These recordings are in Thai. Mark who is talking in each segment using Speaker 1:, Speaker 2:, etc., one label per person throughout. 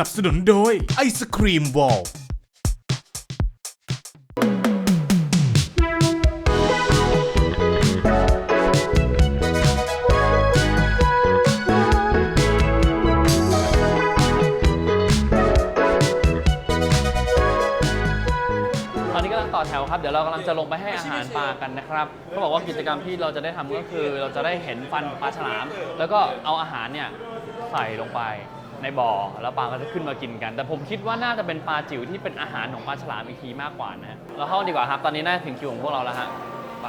Speaker 1: นับสนุนโดยไอศครีมวอล
Speaker 2: ตอนนี้กำลังต่อแถวครับ เดี๋ยวเรากำลังจะลงไปให้อาหารปลากันนะครับเขาบอกว่ากิจกรรมที่เราจะได้ทำก็คือ เราจะได้เห็นฟันปลาฉลาม แล้วก็เอาอาหารเนี่ยใส่ลงไป ในบ่อแล้วปลาก็จะขึ้นมากินกัน แต่ผมคิดว่าน่าจะเป็นปลาจิ๋วที่เป็นอาหารของปลาฉลามอีกทีมากกว่านะฮะเราเข้าดีกว่าครับ ตอนนี้น่าจะถึงคิวของพวกเราแล้วฮะไป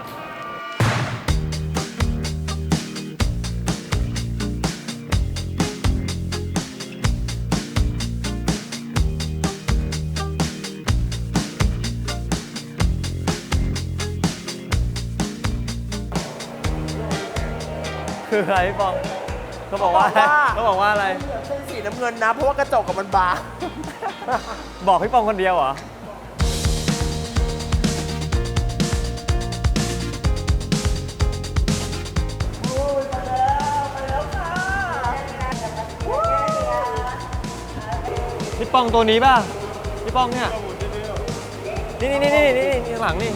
Speaker 2: คืออะไรพี่ปอง เขาบอกว่าเขาบอกว่าอะไร
Speaker 3: เป็นสีน้ำเงินนะ เพราะว่ากระจกกับมันบาง
Speaker 2: บอกพี่ปองคนเดียวเหรอ พี่ปองตัวนี้ป่ะ พี่ปองเนี่ย นี่นี่นี่นี่นี่ข้างหลังนี่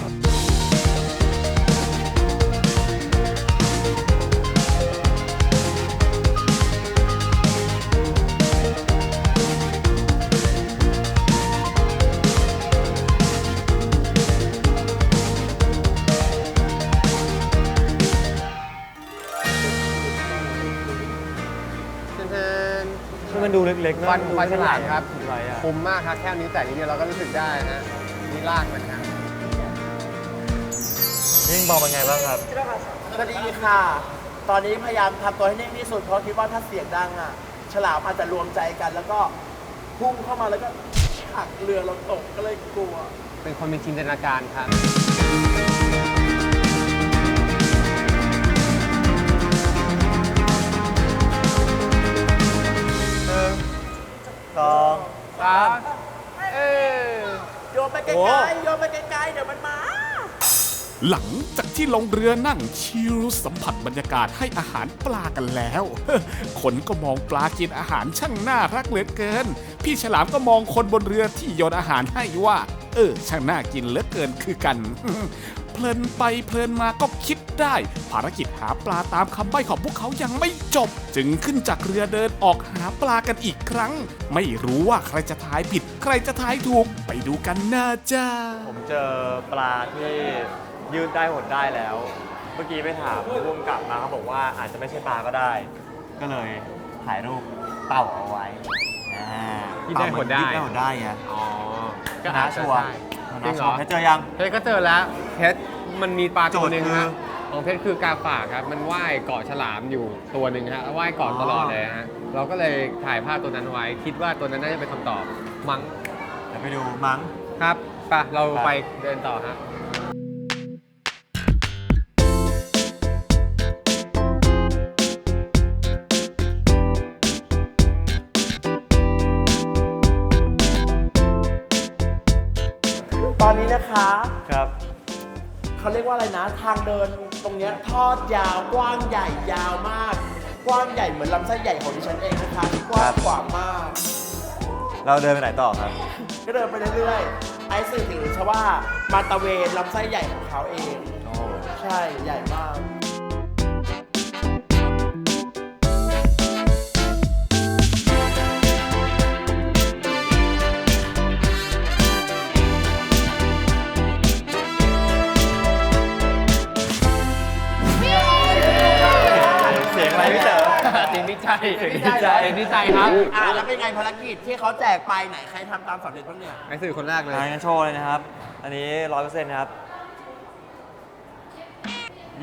Speaker 2: มันดูเล็กๆนะ
Speaker 4: ฟันของปลาฉลามครับ
Speaker 2: อะไรอะ
Speaker 4: คมมากครับแค่นี้วแต่นิดเดียวเราก็รู้สึกได้ฮะนี่ลากมันฮะ
Speaker 2: นี่ปองเป็นไงบ้างครับ
Speaker 3: ก็ดีค่ะ ตอนนี้พยายามทำตัวให้นิ่งที่สุดเพราะคิดว่าถ้าเสียงดังอะ ฉลามอาจจะรวมใจกัน แล้วก็พุ่งเข้ามาแล้วก็ผลักเรือเราตกก็เลยกลัว
Speaker 4: เป็นคนมีจินตนาการครับ
Speaker 2: สอง
Speaker 4: ครับเออ
Speaker 3: โยนไปไก
Speaker 2: โอ้
Speaker 3: ลๆโยนไปไกลๆเดี๋ยวมันมา
Speaker 1: หลังจากที่ลงเรือนั่งชิลสัมผัสบรรยากาศให้อาหารปลากันแล้ว คนก็มองปลากินอาหารช่างน่ารักเหลือเกิน พี่ฉลามก็มองคนบนเรือที่โยนอาหารให้ว่า เออ ช่างน่ากินเหลือเกินคือกัน เพลินไปเพลินมาก็คิดได้ ภารกิจหาปลาตามคำใบ้ของพวกเขายังไม่จบ จึงขึ้นจากเรือเดินออกหาปลากันอีกครั้ง ไม่รู้ว่าใครจะทายผิด ใครจะทายถูก ไปดูกันนะจ้า
Speaker 2: ผมเจอปลาที่ยืดได้หดได้แล้ว เมื่อกี้ไปถามร่วมกับมาเขาบอกว่าอาจจะไม่ใช่ปลาก็ได้ ก็เลยถ่ายรูปเต่าเอาไว้อ่า
Speaker 4: ยืดได้หดได้
Speaker 2: ยืดได้หดได้ไง
Speaker 4: อ๋อ
Speaker 2: ก็
Speaker 4: อา
Speaker 2: น่า
Speaker 4: จจะ
Speaker 2: ชัวร์
Speaker 4: ใช่
Speaker 2: นะ
Speaker 4: จริงเหร
Speaker 2: ชัว
Speaker 4: อ
Speaker 2: ร์เพชรเจอยัง
Speaker 4: เพชรก็เจอแล้วเพชรมันมีปลาตัวหนึ่ง
Speaker 2: โจทย์คือ
Speaker 4: ฮะของเพชรคือกาฝากครับ มันว่ายเกาะฉลามอยู่ตัวหนึ่งฮะแล้วว่ายเกาะตลอดเลยฮะเราก็เลยถ่ายภาพตัวนั้นไว้ คิดว่าตัวนั้นน่าจะเป็นคำตอบมั้ง
Speaker 2: เดี๋ยวไปดูมั้ง
Speaker 4: ครับไปะเรา
Speaker 2: ไป
Speaker 4: ไปเดินต่อฮะ
Speaker 3: คะ
Speaker 2: ครับ
Speaker 3: เขาเรียกว่าอะไรนะ ทางเดินตรงเนี้ยทอดยาวกว้างใหญ่ยาวมาก กว้างใหญ่เหมือนลำไส้ใหญ่ของดิฉันเองนะคะที่กว้างขวางมาก
Speaker 2: เราเดินไปไหนต่อครับ
Speaker 3: ก็เดินไปเรื่อยๆ ไอ้สื่อถึงชว่ามาตะเวนลำไส้ใหญ่ของเขาเอง ใช่ใหญ่มาก
Speaker 4: จริงดีใจ
Speaker 2: เสียงดีใจ
Speaker 4: เสียงดีใจครับ
Speaker 3: อ่าแล้วเป็นไงภารกิจที่เขาแจกไปไหนใครทำตามสำเร็จบ้างเนี่ย
Speaker 4: ไอ้สื่อคนแรกเลย
Speaker 2: อ่างั้นโชว์เลยนะครับ อันนี้ร้อยเปอร์เซ็นต์นะครับ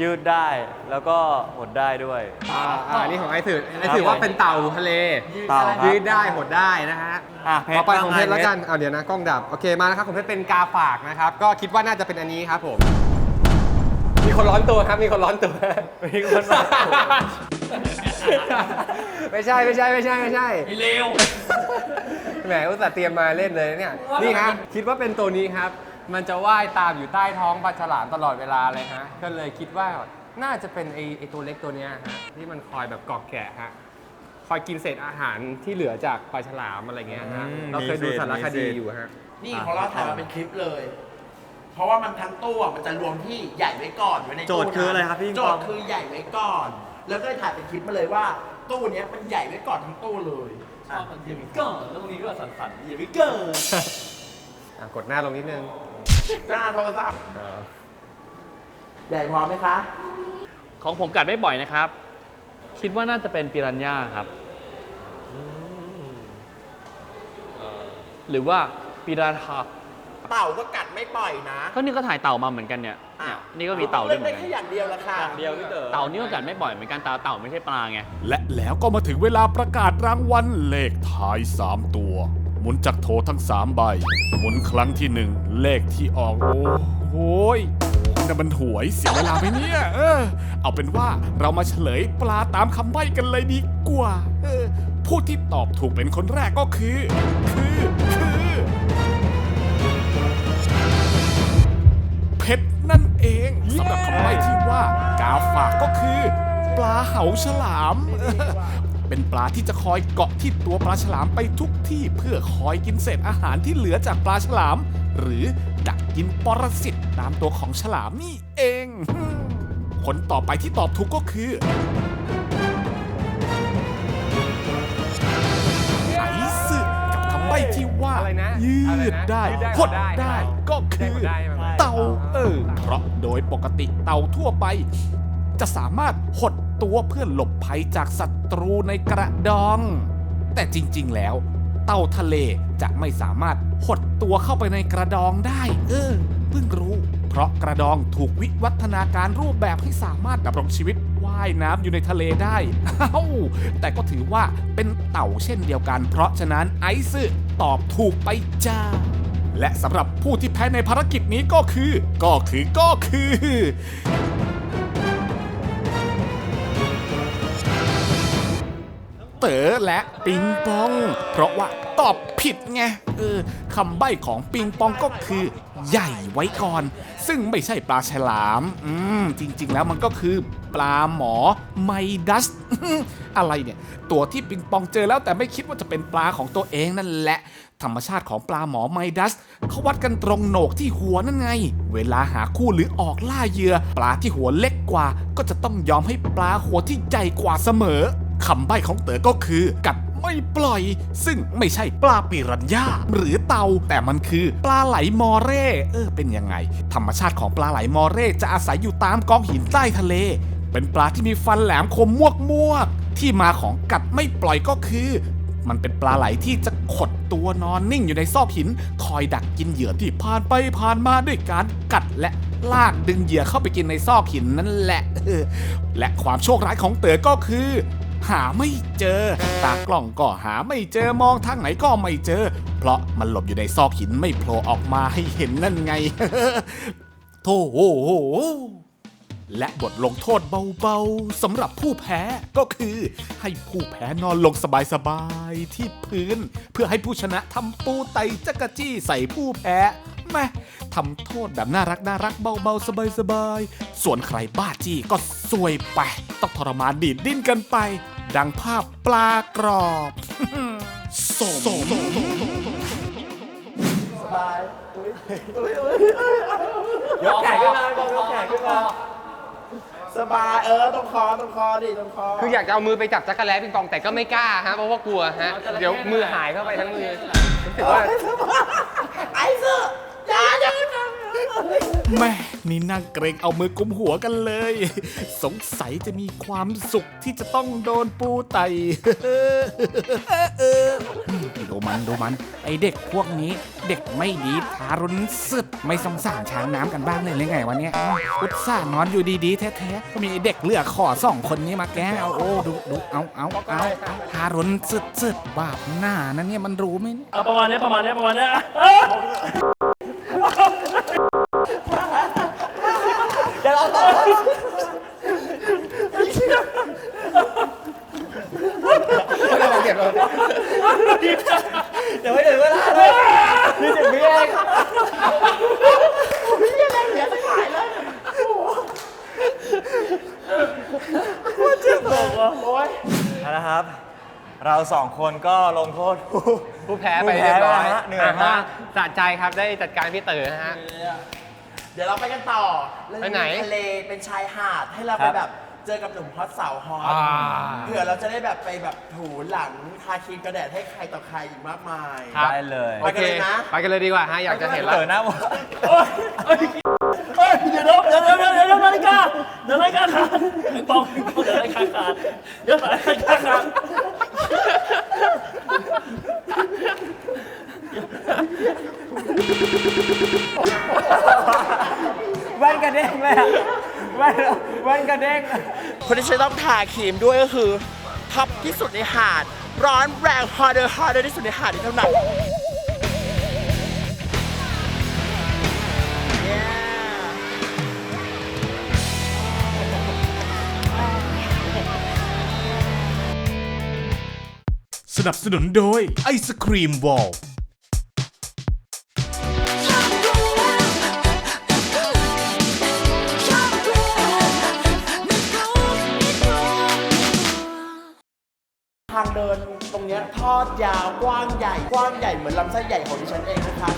Speaker 2: ยืดได้แล้วก็หดได้ด้วย
Speaker 4: อ่าอ่านี่ของไอ้สื่อไอ้สื่อว่าเป็นเต่าทะเล
Speaker 2: เต่าครับ
Speaker 4: ยืดได้หดได้นะฮะ
Speaker 2: อะเพชร
Speaker 4: ต่อไปของเพชร
Speaker 2: บ้าง
Speaker 4: แล้วกันเอาเดี๋ยวนะกล้องดับโอเคมาแล้วครับของเพชรเป็นกาฝากนะครับก็คิดว่าน่าจะเป็นอันนี้ครับผมมีคนร้อนตัวครับมีคนร้อนตัว
Speaker 2: มีคนร้อนตัว
Speaker 4: ไม่ใช่ไม่ใช่ไม่ใช่ไม่ใช่เร็วแหมอุตส่าห์เตรียมมาเล่นเลยเนี่ย นี่ฮะคิดว่าเป็นตัวนี้ครับ มันจะว่ายตามอยู่ใต้ท้องปลาฉลามตลอดเวลาเลยฮะ ก็เลยคิดว่าน่าจะเป็นไอไอตัวเล็กตัวเนี้ยฮะที่มันคอยแบบเกาะแกะฮะ คอยกินเศษอาหารที่เหลือจากปลาฉลามอะไรเงี้ยฮะ
Speaker 5: อืม
Speaker 4: เราเคยดู
Speaker 5: มีเศษ
Speaker 4: สารคดี
Speaker 5: มีเศษ
Speaker 4: อยู่ฮะ
Speaker 3: นี่ของเราถ่ายมาเป็นคลิปเลย เพราะว่ามันทั้งตู้อะมันจะรวมที่ใหญ่ไว้ก่อนไว้ในตู้
Speaker 5: โจทย์คืออะไรครับพี่
Speaker 3: โจทย์คือใหญ่ไว้ก่อน แล้วก็ถ่ายเป็นคลิปมาเลยว่าตู้เนี้ยมันใหญ่ไว้ก่อนทั้งตู้เลย
Speaker 2: ชอบมันเดียวก็แล้วตรงนี้ก็สั่นๆ
Speaker 3: ใหญ่ไว้เกิน
Speaker 4: อะกดหน้าลงนิดนึง
Speaker 3: หน้าโทรศัพท์ใหญ่พอไหมคะ
Speaker 2: ของผมกัดไม่บ่อยนะครับ คิดว่าน่าจะเป็นปิรันย่าครับ หรือว่าปิรันฮา
Speaker 3: เต่าก็กัดไม่ปล่อยนะ
Speaker 2: ก็นี่ก็ถ่ายเต่ามาเหมือนกันเนี่ยเนี่ย นี่ก็มีเต่าด้วยเหมื
Speaker 3: เล่
Speaker 2: อนน
Speaker 3: ได้
Speaker 2: กัน
Speaker 3: แค่อย่างเดียวละค่ะ
Speaker 5: เดียวพี่เต๋อ
Speaker 2: เต่านี่ก็กัดไม่บ่อยเหมือนกันตาเต่าไม่ใช่ปลาไง
Speaker 1: และแล้วก็มาถึงเวลาประกาศรางวัลเลขท้าย 3 ตัว หมุนจักรโถทั้ง 3 ใบ หมุนครั้งที่ 1 เลขที่ออก โอ้โหยนั่นมันหวยเสียเวลาไหมเนี่ย เออ เอาเป็นว่าเรามาเฉลยปลาตามคำใบ้กันเลยดีกว่า เออ ผู้ที่ตอบถูกเป็นคนแรกก็คือ คือ คือ นั่นเองสำหรับคำใบ้ที่ว่ากาฝากก็คือ ปลาเหาฉลาม เป็นปลาที่จะคอยเกาะที่ตัวปลาฉลามไปทุกที่เพื่อคอยกินเศษอาหารที่เหลือจากปลาฉลาม หรือดักกินปรสิตตามตัวของฉลามนี่เอง คนต่อไปที่ตอบถูกก็คือไอซ์กับคำใบ้ที่ว่า
Speaker 4: อะไรนะ
Speaker 1: ยื
Speaker 4: อะไร
Speaker 1: ด
Speaker 4: นะ
Speaker 1: ได้
Speaker 4: ยืดได้
Speaker 1: หด
Speaker 4: หดได้
Speaker 1: ได้ก็คือ
Speaker 4: ได้หดได้
Speaker 1: เต่าเออเพราะโดยปกติเต่าทั่วไป จะสามารถหดตัวเพื่อหลบภัยจากศัตรูในกระดอง แต่จริงๆแล้ว เต่าทะเลจะไม่สามารถหดตัวเข้าไปในกระดองได้ เออเพิ่งรู้ เพราะกระดองถูกวิวัฒนาการรูปแบบให้สามารถดำรงชีวิตว่ายน้ำอยู่ในทะเลได้เอ้าแต่ก็ถือว่าเป็นเต่าเช่นเดียวกัน เพราะฉะนั้นไอซ์ตอบถูกไปจ้า และสำหรับผู้ที่แพ้ในภารกิจนี้ก็คือ ก็คือก็คือ เต๋อและปิงปอง เพราะว่าตอบผิดไงเออคำใบ้ของปิงปองก็คือ ใหญ่ไว้ก่อน ซึ่งไม่ใช่ปลาฉลาม อืม จริง ๆ แล้วมันก็คือปลาหมอไมดัส อะไรเนี่ย ตัวที่ปิงปองเจอแล้วแต่ไม่คิดว่าจะเป็นปลาของตัวเองนั่นแหละ ธรรมชาติของปลาหมอไมดัสเขาวัดกันตรงโหนกที่หัวนั่นไง เวลาหาคู่หรือออกล่าเหยื่อ ปลาที่หัวเล็กกว่า ก็จะต้องยอมให้ปลาหัวที่ใหญ่กว่าเสมอคำใบ้ของเต๋อก็คือ กัดไม่ปล่อย ซึ่งไม่ใช่ปลาปิรันย่าหรือเตา แต่มันคือปลาไหลมอเร่เออเป็นยังไง ธรรมชาติของปลาไหลมอเร่จะอาศัยอยู่ตามกองหินใต้ทะเล เป็นปลาที่มีฟันแหลมคมมวกมวกๆที่มาของกัดไม่ปล่อยก็คือ มันเป็นปลาไหลที่จะขดตัวนอนนิ่งอยู่ในซอกหิน คอยดักกินเหยื่อที่ผ่านไปผ่านมาด้วยการกัดและลากดึงเหยื่อเข้าไปกินในซอกหินนั่นแหละและความโชคร้ายของเต๋อก็คือ หาไม่เจอ ตากล้องก็หาไม่เจอมองทางไหนก็ไม่เจอ เพราะมันหลบอยู่ในซอกหินไม่โผล่ออกมาให้เห็นนั่นไงโธ่ และบทลงโทษเบาๆสำหรับผู้แพ้ก็คือ ให้ผู้แพ้นอนลงสบายๆที่พื้น เพื่อให้ผู้ชนะทำปูไตจักรจี้ใส่ผู้แพ้แม่ทำโทษแบบน่ารักน่ารักเบาๆสบายๆส่วนใครบ้าจี้ก็ซวยไป ต้องทรมานดีดดิ้นกันไป ดังภาพปลากรอบสม
Speaker 3: สบายอุ๊ยอุ๊ยอุ๊ยอุ๊ยยกแขนขึ้นมายกแขนขึ้นมา สบายเออตรงคอตรงคอดิตรงคอ
Speaker 4: คืออยากจะเอามือไปจับจักรแล้ปิงปองแต่ก็ไม่กล้าฮะเพราะว่ากลัวฮะ เดี๋ยวมือหายเข้าไปทั้งมือรู้สึกว่า
Speaker 3: ไอ้เสื้ออย่าอย่า
Speaker 1: แม่นี่นั่งเกรงเอามือกุมหัวกันเลย สงสัยจะมีความสุขที่จะต้องโดนปูไตดูมันดูมัน ไอเด็กพวกนี้ เด็กไม่ดีทารุณสุดไม่สงสารช้างน้ำกันบ้างเลยหรือไงวะเนี่ยอุตส่าห์นอนอยู่ดีๆ แท้ๆ ก็มีไอเด็กเลือกขอสองคนนี้มาแกล้งเอาโอ้ดูดูเอาเอาเอาทารุณสุดสุดๆบาปหน้านะเนี่ยมันรู้ไหมเนี่ย
Speaker 2: เอาประมาณนี้ประมาณนี้ประมาณนี้
Speaker 4: เก็บเรา
Speaker 3: เดี๋ยวไม่ถึงเวลาเลยนี่ถึงพี่เองพี่ยังไงเหลือสักหายเลยโอ้ เจ็บบอกว่ะโอ้ย
Speaker 5: เอาละครับ เราสองคนก็ลงโทษผู้
Speaker 4: ผู้แพ้ไป
Speaker 5: ผู้
Speaker 4: เรียบร้อย
Speaker 5: แพ้ไปแล้วฮะเหนื่อยมาก
Speaker 4: สะใจครับได้จัดการพี่เต๋อนะฮะ
Speaker 3: เดี๋ยวเราไปกันต่อเรา
Speaker 4: ไป
Speaker 3: จะ
Speaker 4: ไหน
Speaker 3: มีทะเลเป็นชายหาดให้เรา
Speaker 5: ค
Speaker 3: ไป
Speaker 5: รับ
Speaker 3: แบบเจอกับหนุ่มฮอตสาวฮอต
Speaker 4: อ่า
Speaker 3: เผื่อเราจะได้แบบไปแบบถูหลังทาครีมกระแดดให้ใครต่อใครอีกมากมาย
Speaker 4: ครับ
Speaker 5: ได้เลย
Speaker 3: ไปกันเลยนะ
Speaker 4: ไปกันเลยดีกว่าฮะ อยากจะเห็นแล้ว
Speaker 5: เต๋อหน้าหมด
Speaker 2: เฮ้ย เดี๋ยวเดี๋ยวเดี๋ยวเดี๋ยวเดี๋ยวเดี๋ยวนาฬิกาเดี๋ยวนาฬิกาขาดบอกบอกเดี๋ยวนาฬิกาขาดเดี๋ยวนาฬิกาขาด
Speaker 5: แว่นกระเด้งเลยอะแว่นแว่นกระเด้ง
Speaker 3: คนที่จะต้องทาครีมด้วยก็คือท็อปที่สุดในหาด ร้อนแรงฮอเดอร์ฮอเดอร์ที่สุดในหาดนี้เท่านั้น
Speaker 6: สนับสนุนโดยไอศครีมวอล
Speaker 3: ทางเดินตรงเนี้ยทอดยาวกว้างใหญ่ กว้างใหญ่เหมือนลำไส้ใหญ่ของดิฉันเองนะคะ